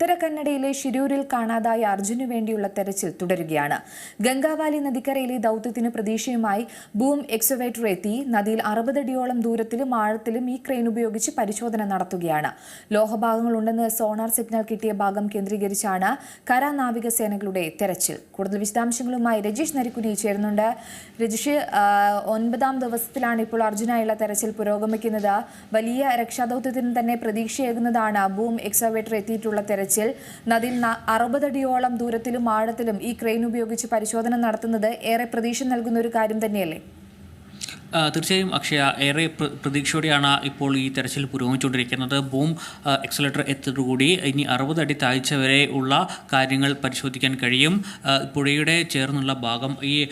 ഉത്തര കന്നഡയിലെ ഷിരൂരിൽ കാണാതായ അർജുനു വേണ്ടിയുള്ള തെരച്ചിൽ തുടരുകയാണ്. ഗംഗാവാലി നദിക്കരയിലെ ദൌത്യത്തിന് പ്രതീക്ഷയുമായി ബൂം എക്സവേറ്റർ എത്തി നദിയിൽ അറുപതടിയോളം ദൂരത്തിലും ആഴത്തിലും ഈ ക്രെയിൻ ഉപയോഗിച്ച് പരിശോധന നടത്തുകയാണ്. ലോഹഭാഗങ്ങളുണ്ടെന്ന് സോണാർ സിഗ്നൽ കിട്ടിയ ഭാഗം കേന്ദ്രീകരിച്ചാണ് കര നാവികസേനകളുടെ തെരച്ചിൽ. കൂടുതൽ വിശദാംശങ്ങളുമായി രജീഷ് നരിക്കുനി ചേരുന്നുണ്ട്. രജീഷ് ഒൻപതാം ദിവസത്തിലാണ് ഇപ്പോൾ അർജുനായുള്ള തെരച്ചിൽ പുരോഗമിക്കുന്നത്. വലിയ രക്ഷാദൌത്യത്തിന് തന്നെ പ്രതീക്ഷയേകുന്നതാണ് ബൂം എക്സവേറ്റർ എത്തിയിട്ടുള്ള തെരച്ചിൽ. നദിയിൽ ന- അറുപതടിയോളം ദൂരത്തിലും ആഴത്തിലും ഈ ക്രെയിൻ ഉപയോഗിച്ച് പരിശോധന നടത്തുന്നത് ഏറെ പ്രതീക്ഷ നൽകുന്ന ഒരു കാര്യം തന്നെയല്ലേ? തീർച്ചയായും അക്ഷയ ഏറെ പ്ര- പ്രതീക്ഷയോടെയാണ് ഇപ്പോൾ ഈ തെരച്ചിൽ പുരോഗമിച്ചുകൊണ്ടിരിക്കുന്നത്. ബൂം എക്സലേറ്റർ എത്തിയതോടുകൂടി ഇനി അറുപത് അടി താഴ്ച വരെ ഉള്ള കാര്യങ്ങൾ പരിശോധിക്കാൻ കഴിയും. പുഴയുടെ ചേർന്നുള്ള ഭാഗം ഈ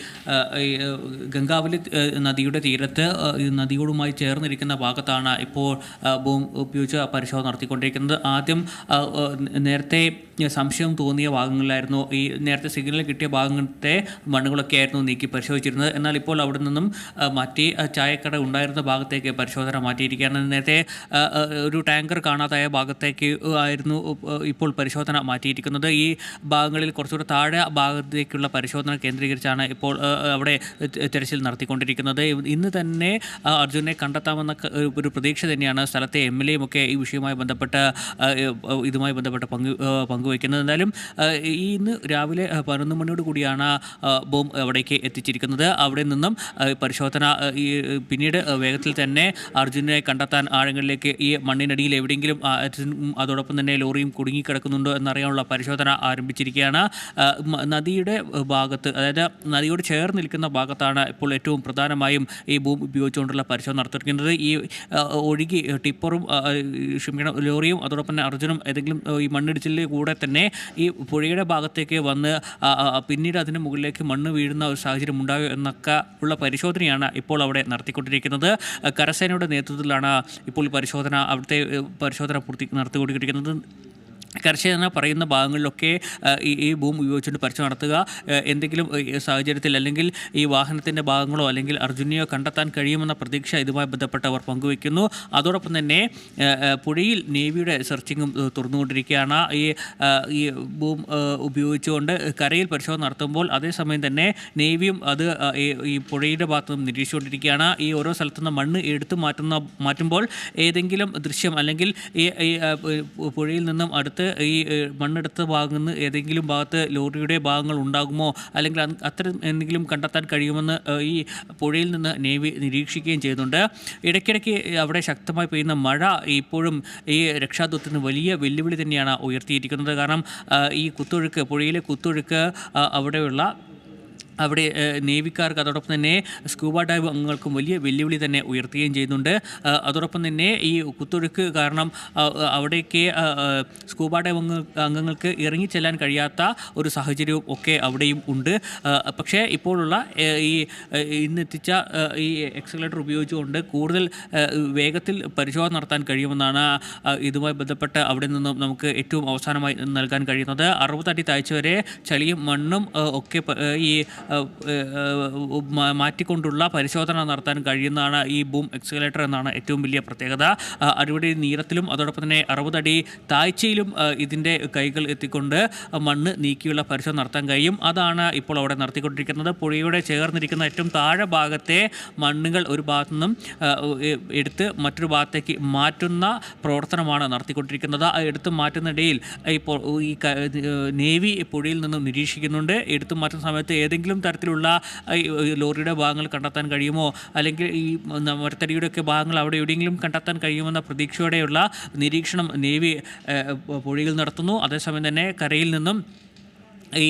ഗംഗാവലി നദിയുടെ തീരത്ത് നദിയോടുമായി ചേർന്നിരിക്കുന്ന ഭാഗത്താണ് ഇപ്പോൾ ബൂം ഉപയോഗിച്ച് പരിശോധന നടത്തിക്കൊണ്ടിരിക്കുന്നത്. ആദ്യം നേരത്തെ സംശയം തോന്നിയ ഭാഗങ്ങളിലായിരുന്നു ഈ നേരത്തെ സിഗ്നൽ കിട്ടിയ ഭാഗത്തെ മണ്ണുകളൊക്കെ ആയിരുന്നു നീക്കി പരിശോധിച്ചിരുന്നത്. എന്നാൽ ഇപ്പോൾ അവിടെ നിന്നും മാറ്റി ചായക്കട ഉണ്ടായിരുന്ന ഭാഗത്തേക്ക് പരിശോധന മാറ്റിയിരിക്കുകയാണ്. നേരത്തെ ഒരു ടാങ്കർ കാണാതായ ഭാഗത്തേക്ക് ആയിരുന്നു ഇപ്പോൾ പരിശോധന മാറ്റിയിരിക്കുന്നത്. ഈ ഭാഗങ്ങളിൽ കുറച്ചുകൂടെ താഴെ ഭാഗത്തേക്കുള്ള പരിശോധന കേന്ദ്രീകരിച്ചാണ് ഇപ്പോൾ അവിടെ തിരച്ചിൽ നടത്തിക്കൊണ്ടിരിക്കുന്നത്. ഇന്ന് തന്നെ അർജുനെ കണ്ടെത്താമെന്ന ഒരു- പ്രതീക്ഷ തന്നെയാണ് സ്ഥലത്തെ എം എൽ എയും ഒക്കെ ഈ വിഷയവുമായി ബന്ധപ്പെട്ട് ഇതുമായി ബന്ധപ്പെട്ട് പങ്കു ആ, പങ്കുവയ്ക്കുന്നത് എന്തായാലും ഈ ഇന്ന് രാവിലെ പതിനൊന്ന് മണിയോട് കൂടിയാണ് ബോം അവിടേക്ക് എത്തിച്ചിരിക്കുന്നത്. അവിടെ നിന്നും പരിശോധന ഈ പിന്നീട് വേഗത്തിൽ തന്നെ അർജുനെ കണ്ടെത്താൻ ആഴങ്ങളിലേക്ക് ഈ മണ്ണിനടിയിൽ എവിടെയെങ്കിലും അതോടൊപ്പം തന്നെ ലോറിയും കുടുങ്ങിക്കിടക്കുന്നുണ്ടോ എന്നറിയാനുള്ള പരിശോധന ആരംഭിച്ചിരിക്കുകയാണ്. നദിയുടെ ഭാഗത്ത് അതായത് നദിയോട് ചേർന്ന് നിൽക്കുന്ന ഭാഗത്താണ് ഇപ്പോൾ ഏറ്റവും പ്രധാനമായും ഈ ബോം ഉപയോഗിച്ചുകൊണ്ടുള്ള പരിശോധന നടത്തിയിരിക്കുന്നത്. ഈ ഒഴുകി ടിപ്പറും ക്ഷമിക്കണം ലോറിയും അതോടൊപ്പം തന്നെ അർജുനും ഏതെങ്കിലും ഈ മണ്ണിടിച്ചിലിൽ കൂടെ തന്നെ ഈ പുഴയുടെ ഭാഗത്തേക്ക് വന്ന് പിന്നീട് അതിന് മുകളിലേക്ക് മണ്ണ് വീഴുന്ന ഒരു സാഹചര്യം ഉണ്ടാകും എന്നൊക്കെ ഉള്ള പരിശോധനയാണ് ഇപ്പോൾ അവിടെ നടത്തിക്കൊണ്ടിരിക്കുന്നത്. കരസേനയുടെ നേതൃത്വത്തിലാണ് ഇപ്പോൾ പരിശോധന അവിടുത്തെ പരിശോധന പൂർത്തി നടത്തിക്കൊണ്ടിരിക്കുന്നത്. കർഷകന പറയുന്ന ഭാഗങ്ങളിലൊക്കെ ഈ ഭൂമി ഉപയോഗിച്ചുകൊണ്ട് പരിശോധന നടത്തുക എന്തെങ്കിലും സാഹചര്യത്തിൽ അല്ലെങ്കിൽ ഈ വാഹനത്തിന്റെ ഭാഗങ്ങളോ അല്ലെങ്കിൽ അർജുനെയോ കണ്ടെത്താൻ കഴിയുമെന്ന പ്രതീക്ഷ ഇതുമായി ബന്ധപ്പെട്ടവർ പങ്കുവയ്ക്കുന്നു. അതോടൊപ്പം തന്നെ പുഴയിൽ നേവിയുടെ സെർച്ചിങ്ങും തുറന്നുകൊണ്ടിരിക്കുകയാണ് ഈ ഈ ഭൂമി ഉപയോഗിച്ചുകൊണ്ട് കരയിൽ പരിശോധന നടത്തുമ്പോൾ അതേസമയം തന്നെ നേവിയും അത് ഈ പുഴയുടെ ഭാഗത്ത് നിന്നും നിരീക്ഷിച്ചുകൊണ്ടിരിക്കുകയാണ്. ഈ ഓരോ സ്ഥലത്തുനിന്ന് മണ്ണ് എടുത്തു മാറ്റുന്ന മാറ്റുമ്പോൾ ഏതെങ്കിലും ദൃശ്യം അല്ലെങ്കിൽ ഈ പുഴയിൽ നിന്നും അടുത്ത് ഈ മണ്ണെടുത്ത ഭാഗത്ത് ഏതെങ്കിലും ഭാഗത്ത് ലോറിയുടെ ഭാഗങ്ങൾ ഉണ്ടാകുമോ? അല്ലെങ്കിൽ അത് അത്തരം എന്തെങ്കിലും കണ്ടെത്താൻ കഴിയുമെന്ന് ഈ പുഴയിൽ നിന്ന് നേവി നിരീക്ഷിക്കുകയും ചെയ്യുന്നുണ്ട്. ഇടയ്ക്കിടയ്ക്ക് അവിടെ ശക്തമായി പെയ്യുന്ന മഴ ഇപ്പോഴും ഈ രക്ഷാദൂത്തിന് വലിയ വെല്ലുവിളി തന്നെയാണ് ഉയർത്തിയിരിക്കുന്നത്. കാരണം ഈ കുത്തൊഴുക്ക് പുഴയിലെ കുത്തൊഴുക്ക് അവിടെയുള്ള അവിടെ നേവിക്കാർക്ക് അതോടൊപ്പം തന്നെ സ്കൂബ ഡൈവ് അംഗങ്ങൾക്കും വലിയ വെല്ലുവിളി തന്നെ ഉയർത്തുകയും ചെയ്യുന്നുണ്ട്. അതോടൊപ്പം തന്നെ ഈ കുത്തൊഴുക്ക് കാരണം അവിടേക്ക് സ്കൂബ ഡൈവ് അംഗ അംഗങ്ങൾക്ക് ഇറങ്ങിച്ചെല്ലാൻ കഴിയാത്ത ഒരു സാഹചര്യവും ഒക്കെ അവിടെയും ഉണ്ട്. പക്ഷേ ഇപ്പോഴുള്ള ഈ ഇന്നെത്തിച്ച ഈ എക്സലേറ്റർ ഉപയോഗിച്ചുകൊണ്ട് കൂടുതൽ വേഗത്തിൽ പരിശോധന നടത്താൻ കഴിയുമെന്നാണ് ഇതുമായി ബന്ധപ്പെട്ട് അവിടെ നിന്നും നമുക്ക് ഏറ്റവും അവസാനമായി നൽകാൻ കഴിയുന്നത്. അറുപതടി താഴ്ച വരെ ചളിയും മണ്ണും ഒക്കെ ഈ മാറ്റിക്കൊണ്ടുള്ള പരിശോധന നടത്താൻ കഴിയുന്നതാണ് ഈ ബൂം എക്സലേറ്റർ എന്നാണ് ഏറ്റവും വലിയ പ്രത്യേകത. അടിപൊളി നീളത്തിലും അതോടൊപ്പം തന്നെ അറുപതടി താഴ്ചയിലും ഇതിന്റെ കൈകൾ എത്തിക്കൊണ്ട് മണ്ണ് നീക്കിയുള്ള പരിശോധന നടത്താൻ കഴിയും. അതാണ് ഇപ്പോൾ അവിടെ നടത്തിക്കൊണ്ടിരിക്കുന്നത്. പുഴയുടെ ചേർന്നിരിക്കുന്ന ഏറ്റവും താഴെ ഭാഗത്തെ മണ്ണുകൾ ഒരു ഭാഗത്തു നിന്നും എടുത്ത് മറ്റൊരു ഭാഗത്തേക്ക് മാറ്റുന്ന പ്രവർത്തനമാണ് നടത്തിക്കൊണ്ടിരിക്കുന്നത്. ആ എടുത്ത് മാറ്റുന്നിടയിൽ ഇപ്പോൾ ഈ നേവി പുഴയിൽ നിന്നും നിരീക്ഷിക്കുന്നുണ്ട്. എടുത്തു മാറ്റുന്ന സമയത്ത് ഏതെങ്കിലും തരത്തിലുള്ള ലോറിയുടെ ഭാഗങ്ങൾ കണ്ടെത്താൻ കഴിയുമോ? അല്ലെങ്കിൽ ഈ മരത്തടിയുടെയൊക്കെ ഭാഗങ്ങൾ അവിടെ എവിടെയെങ്കിലും കണ്ടെത്താൻ കഴിയുമെന്ന പ്രതീക്ഷയോടെയുള്ള നിരീക്ഷണം നേവി പുഴയിൽ നടത്തുന്നു. അതേസമയം തന്നെ കരയിൽ നിന്നും ഈ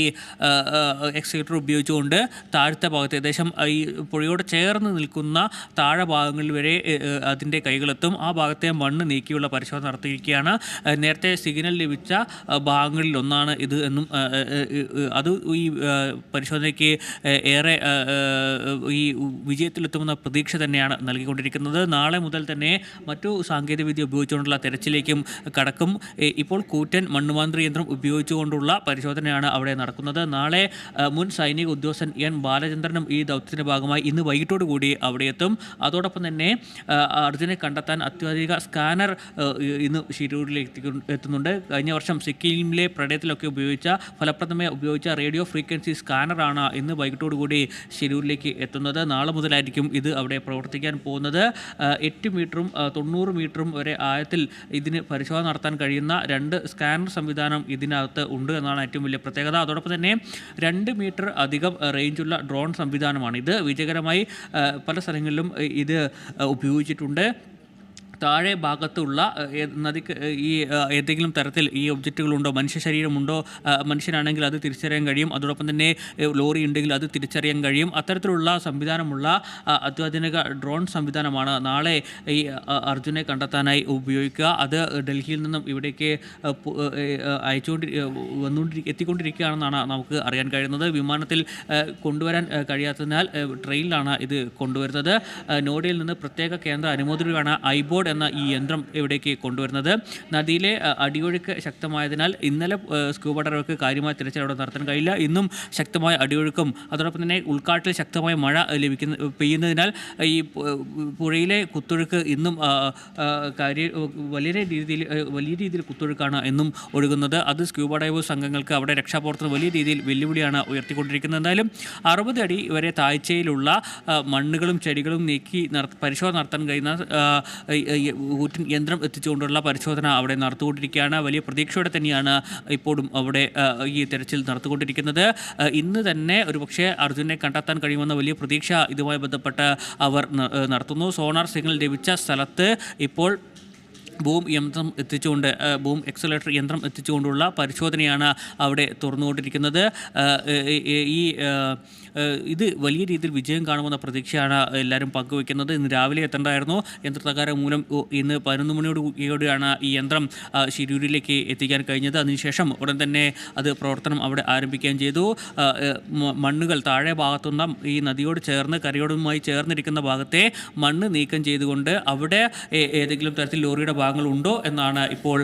എക്സിക്യൂട്ടർ ഉപയോഗിച്ചുകൊണ്ട് താഴത്തെ ഭാഗത്ത് ഏകദേശം ഈ പുഴയോട് ചേർന്ന് നിൽക്കുന്ന താഴെ ഭാഗങ്ങളിൽ വരെ അതിന്റെ കൈകളെത്തും. ആ ഭാഗത്തെ മണ്ണ് നീക്കിയുള്ള പരിശോധന നടത്തിയിരിക്കുകയാണ്. നേരത്തെ സിഗ്നൽ ലഭിച്ച ഭാഗങ്ങളിൽ ഒന്നാണ് ഇത് എന്നും അത് ഈ പരിശോധനയ്ക്ക് ഏറെ ഈ വിജയത്തിലെത്തുമെന്ന പ്രതീക്ഷ തന്നെയാണ് നൽകിക്കൊണ്ടിരിക്കുന്നത്. നാളെ മുതൽ തന്നെ മറ്റു സാങ്കേതികവിദ്യ ഉപയോഗിച്ചുകൊണ്ടുള്ള തെരച്ചിലേക്കും കടക്കും. ഇപ്പോൾ കൂറ്റൻ മണ്ണുമാന്ത്രി യന്ത്രം ഉപയോഗിച്ചുകൊണ്ടുള്ള പരിശോധനയാണ് അവിടെ അവിടെ നടക്കുന്നത്. നാളെ മുൻ സൈനിക ഉദ്യോഗസ്ഥൻ എൻ. ബാലചന്ദ്രനും ഈ ദൗത്യത്തിന്റെ ഭാഗമായി ഇന്ന് വൈകിട്ടോടു കൂടി അവിടെ എത്തും. അതോടൊപ്പം തന്നെ അർജുനെ കണ്ടെത്താൻ അത്യാധിക സ്കാനർ ഇന്ന് ഷിരൂരിലേക്ക് എത്തുന്നുണ്ട്. കഴിഞ്ഞ വർഷം സിക്കിമിലെ പ്രളയത്തിലൊക്കെ ഉപയോഗിച്ച ഫലപ്രദമായി ഉപയോഗിച്ച റേഡിയോ ഫ്രീക്വൻസി സ്കാനറാണ് ഇന്ന് വൈകിട്ടോടുകൂടി ഷിരൂരിലേക്ക് എത്തുന്നത്. നാളെ മുതലായിരിക്കും ഇത് അവിടെ പ്രവർത്തിക്കാൻ പോകുന്നത്. എട്ട് മീറ്ററും തൊണ്ണൂറ് മീറ്ററും വരെ ആയത്തിൽ ഇതിന് പരിശോധന നടത്താൻ കഴിയുന്ന രണ്ട് സ്കാനർ സംവിധാനം ഇതിനകത്ത് ഉണ്ട് എന്നാണ് ഏറ്റവും വലിയ പ്രത്യേകത. അതോടൊപ്പം തന്നെ രണ്ട് മീറ്റർ അധികം റേഞ്ചുള്ള ഡ്രോൺ സംവിധാനമാണ് ഇത്. വിജയകരമായി പല സ്ഥലങ്ങളിലും ഇത് ഉപയോഗിച്ചിട്ടുണ്ട്. താഴെ ഭാഗത്തുള്ള നദിക്ക് ഈ ഏതെങ്കിലും തരത്തിൽ ഈ ഒബ്ജക്റ്റുകളുണ്ടോ? മനുഷ്യ ശരീരമുണ്ടോ? മനുഷ്യനാണെങ്കിൽ അത് തിരിച്ചറിയാൻ കഴിയും. അതോടൊപ്പം തന്നെ ലോറി ഉണ്ടെങ്കിൽ അത് തിരിച്ചറിയാൻ കഴിയും. അത്തരത്തിലുള്ള സംവിധാനമുള്ള അത്യാധുനിക ഡ്രോൺ സംവിധാനമാണ് നാളെ ഈ അർജുനെ കണ്ടെത്താനായി ഉപയോഗിക്കുക. അത് ഡൽഹിയിൽ നിന്നും ഇവിടേക്ക് അയച്ചുകൊണ്ടി വന്നുകൊണ്ടിരി എത്തിക്കൊണ്ടിരിക്കുകയാണെന്നാണ് നമുക്ക് അറിയാൻ കഴിയുന്നത്. വിമാനത്തിൽ കൊണ്ടുവരാൻ കഴിയാത്തതിനാൽ ട്രെയിനിലാണ് ഇത് കൊണ്ടുവരുന്നത്. ഏഹ്, നോയിഡയിൽ നിന്ന് പ്രത്യേക കേന്ദ്ര അനുമതിയാണ് ഐബോർഡ്. എന്ന ഈ യന്ത്രം ഇവിടേക്ക് കൊണ്ടുവരുന്നത്? നദിയിലെ അടിയൊഴുക്ക് ശക്തമായതിനാൽ ഇന്നലെ സ്കൂബ ഡൈവർക്ക് കാര്യമായ തിരച്ചിൽ അവിടെ നടത്താൻ കഴിയില്ല. ഇന്നും ശക്തമായ അടിയൊഴുക്കും അതോടൊപ്പം തന്നെ ഉൾക്കാട്ടിൽ ശക്തമായ മഴ ലഭിക്കുന്ന പെയ്യുന്നതിനാൽ ഈ പുഴയിലെ കുത്തൊഴുക്ക് ഇന്നും കാര്യ വലിയ രീതിയിൽ വലിയ രീതിയിൽ കുത്തൊഴുക്കാണ് എന്നും ഒഴുകുന്നത്. അത് സ്ക്യൂബ ഡൈവേഴ്സ് സംഘങ്ങൾക്ക് അവിടെ രക്ഷാപ്രവർത്തനം വലിയ രീതിയിൽ വെല്ലുവിളിയാണ് ഉയർത്തിക്കൊണ്ടിരിക്കുന്നത്. എന്തായാലും അറുപത് അടി വരെ താഴ്ചയിലുള്ള മണ്ണുകളും ചെടികളും നീക്കി പരിശോധന നടത്താൻ കഴിയുന്ന ഊറ്റിൻ യന്ത്രം എത്തിച്ചുകൊണ്ടുള്ള പരിശോധന അവിടെ നടത്തുകൊണ്ടിരിക്കുകയാണ് വലിയ പ്രതീക്ഷയോടെ തന്നെയാണ് ഇപ്പോഴും അവിടെ ഈ തെരച്ചിൽ നടത്തിക്കൊണ്ടിരിക്കുന്നത് ഇന്ന് തന്നെ ഒരുപക്ഷെ അർജുനെ കണ്ടെത്താൻ കഴിയുമെന്ന വലിയ പ്രതീക്ഷ ഇതുമായി ബന്ധപ്പെട്ട് അവർ നടത്തുന്നു. സോണാർ സിഗ്നൽ ലഭിച്ച സ്ഥലത്ത് ഇപ്പോൾ ബൂം യന്ത്രം എത്തിച്ചുകൊണ്ട് ബൂം എക്സലേറ്റർ യന്ത്രം എത്തിച്ചുകൊണ്ടുള്ള പരിശോധനയാണ് അവിടെ തുറന്നുകൊണ്ടിരിക്കുന്നത്. ഈ ഇത് വലിയ രീതിയിൽ വിജയം കാണുമെന്ന പ്രതീക്ഷയാണ് എല്ലാവരും പങ്കുവയ്ക്കുന്നത് ഇന്ന് രാവിലെ എത്തേണ്ടതായിരുന്നു. യന്ത്രത്തകാരം മൂലം ഇന്ന് പതിനൊന്ന് മണിയോട് കൂടിയാണ് ഈ യന്ത്രം ശിരൂരിലേക്ക് എത്തിക്കാൻ കഴിഞ്ഞത്. അതിനുശേഷം ഉടൻ തന്നെ അത് പ്രവർത്തനം അവിടെ ആരംഭിക്കുകയും ചെയ്തു. മണ്ണുകൾ താഴെ ഭാഗത്തുനിന്ന് ഈ നദിയോട് ചേർന്ന് കരയോടുമായി ചേർന്നിരിക്കുന്ന ഭാഗത്തെ മണ്ണ് നീക്കം ചെയ്തുകൊണ്ട് അവിടെ ഏതെങ്കിലും തരത്തിൽ ലോറിയുടെ ഭാഗങ്ങൾ ഉണ്ടോ എന്നാണ് ഇപ്പോൾ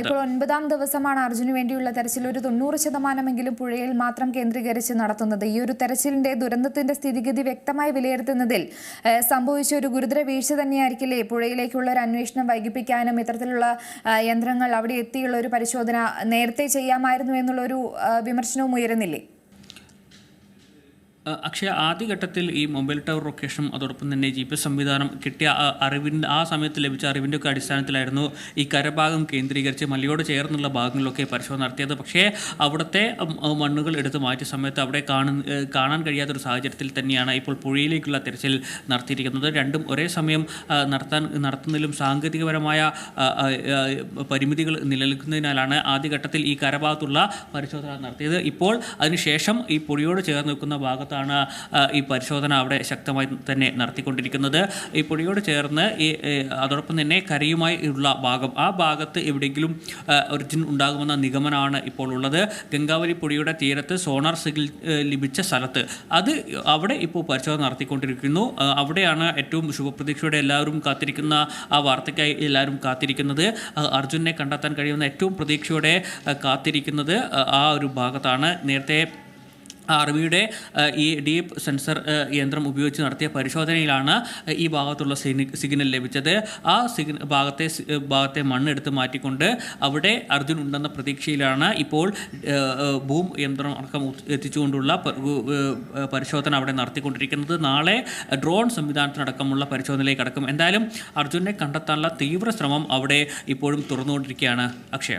ഇപ്പോൾ ഒൻപതാം ദിവസമാണ് അർജുന് വേണ്ടിയുള്ള തെരച്ചിൽ ഒരു തൊണ്ണൂറ് ശതമാനമെങ്കിലും പുഴയിൽ മാത്രം കേന്ദ്രീകരിച്ച് നടത്തുന്നത്. ഈ ഒരു തെരച്ചിലിന്റെ ദുരന്തത്തിന്റെ സ്ഥിതിഗതി വ്യക്തമായി വിലയിരുത്തുന്നതിൽ സംഭവിച്ച ഒരു ഗുരുതര വീഴ്ച തന്നെയായിരിക്കില്ലേ? പുഴയിലേക്കുള്ള ഒരു അന്വേഷണം വൈകിപ്പിക്കാനും ഇത്തരത്തിലുള്ള യന്ത്രങ്ങൾ അവിടെ എത്തിയുള്ള ഒരു പരിശോധന നേരത്തെ ചെയ്യാമായിരുന്നു എന്നുള്ള ഒരു വിമർശനവും ഉയരുന്നില്ലേ? അക്ഷയ ആദ്യഘട്ടത്തിൽ ഈ മൊബൈൽ ടവർ ലൊക്കേഷനും അതോടൊപ്പം തന്നെ ജി പി എസ് സംവിധാനം കിട്ടിയ അറിവിന്റെ ആ സമയത്ത് ലഭിച്ച അറിവിന്റെ ഒക്കെ അടിസ്ഥാനത്തിലായിരുന്നു ഈ കരഭാഗം കേന്ദ്രീകരിച്ച് മലയോട് ചേർന്നുള്ള ഭാഗങ്ങളിലൊക്കെ പരിശോധന നടത്തിയത്. പക്ഷേ അവിടുത്തെ മണ്ണുകൾ എടുത്ത് മാറ്റിയ സമയത്ത് അവിടെ കാണുന്ന കാണാൻ കഴിയാത്തൊരു സാഹചര്യത്തിൽ തന്നെയാണ് ഇപ്പോൾ പുഴയിലേക്കുള്ള തിരച്ചിൽ നടത്തിയിരിക്കുന്നത്. രണ്ടും ഒരേ സമയം നടത്താൻ നടത്തുന്നതിലും സാങ്കേതികപരമായ പരിമിതികൾ നിലനിൽക്കുന്നതിനാലാണ് ആദ്യഘട്ടത്തിൽ ഈ കരഭാഗത്തുള്ള പരിശോധന നടത്തിയത്. ഇപ്പോൾ അതിനുശേഷം ഈ പുഴയോട് ചേർന്ന് നിൽക്കുന്ന ഭാഗത്താണ് ഈ പരിശോധന അവിടെ ശക്തമായി തന്നെ നടത്തിക്കൊണ്ടിരിക്കുന്നത്. ഈ പുഴയോട് ചേർന്ന് ഈ അതോടൊപ്പം തന്നെ കരയുമായി ഉള്ള ഭാഗം. ആ ഭാഗത്ത് എവിടെയെങ്കിലും ഒറിജിൻ ഉണ്ടാകുമെന്ന നിഗമനമാണ് ഇപ്പോൾ ഉള്ളത്. ഗംഗാവലി പുഴയുടെ തീരത്ത് സോണാർ സിഗിൽ ലഭിച്ച സ്ഥലത്ത്. അത് അവിടെ ഇപ്പോൾ പരിശോധന നടത്തിക്കൊണ്ടിരിക്കുന്നു. അവിടെയാണ് ഏറ്റവും ശുഭപ്രതീക്ഷയോടെ എല്ലാവരും കാത്തിരിക്കുന്ന ആ വാർത്തയ്ക്കായി എല്ലാവരും കാത്തിരിക്കുന്നത്. അർജുനെ കണ്ടെത്താൻ കഴിയുന്ന ഏറ്റവും പ്രതീക്ഷയോടെ കാത്തിരിക്കുന്നത് ആ ഒരു ഭാഗത്താണ്. നേരത്തെ ആർമിയുടെ ഈ ഡീപ്പ് സെൻസർ യന്ത്രം ഉപയോഗിച്ച് നടത്തിയ പരിശോധനയിലാണ് ഈ ഭാഗത്തുള്ള സിഗ്ന- സിഗ്നൽ ലഭിച്ചത്. ആ സിഗ്ന ഭാഗത്തെ ഭാഗത്തെ മണ്ണെടുത്ത് മാറ്റിക്കൊണ്ട് അവിടെ അർജുൻ ഉണ്ടെന്ന പ്രതീക്ഷയിലാണ് ഇപ്പോൾ ഭൂം യന്ത്രം അടക്കം എത്തിച്ചുകൊണ്ടുള്ള പരിശോധന അവിടെ നടത്തിക്കൊണ്ടിരിക്കുന്നത്. നാളെ ഡ്രോൺ സംവിധാനത്തിനടക്കമുള്ള പരിശോധനയിലേക്ക് അടക്കം എന്തായാലും അർജുനെ കണ്ടെത്താനുള്ള തീവ്ര ശ്രമം അവിടെ ഇപ്പോഴും തുറന്നുകൊണ്ടിരിക്കുകയാണ് അക്ഷയ.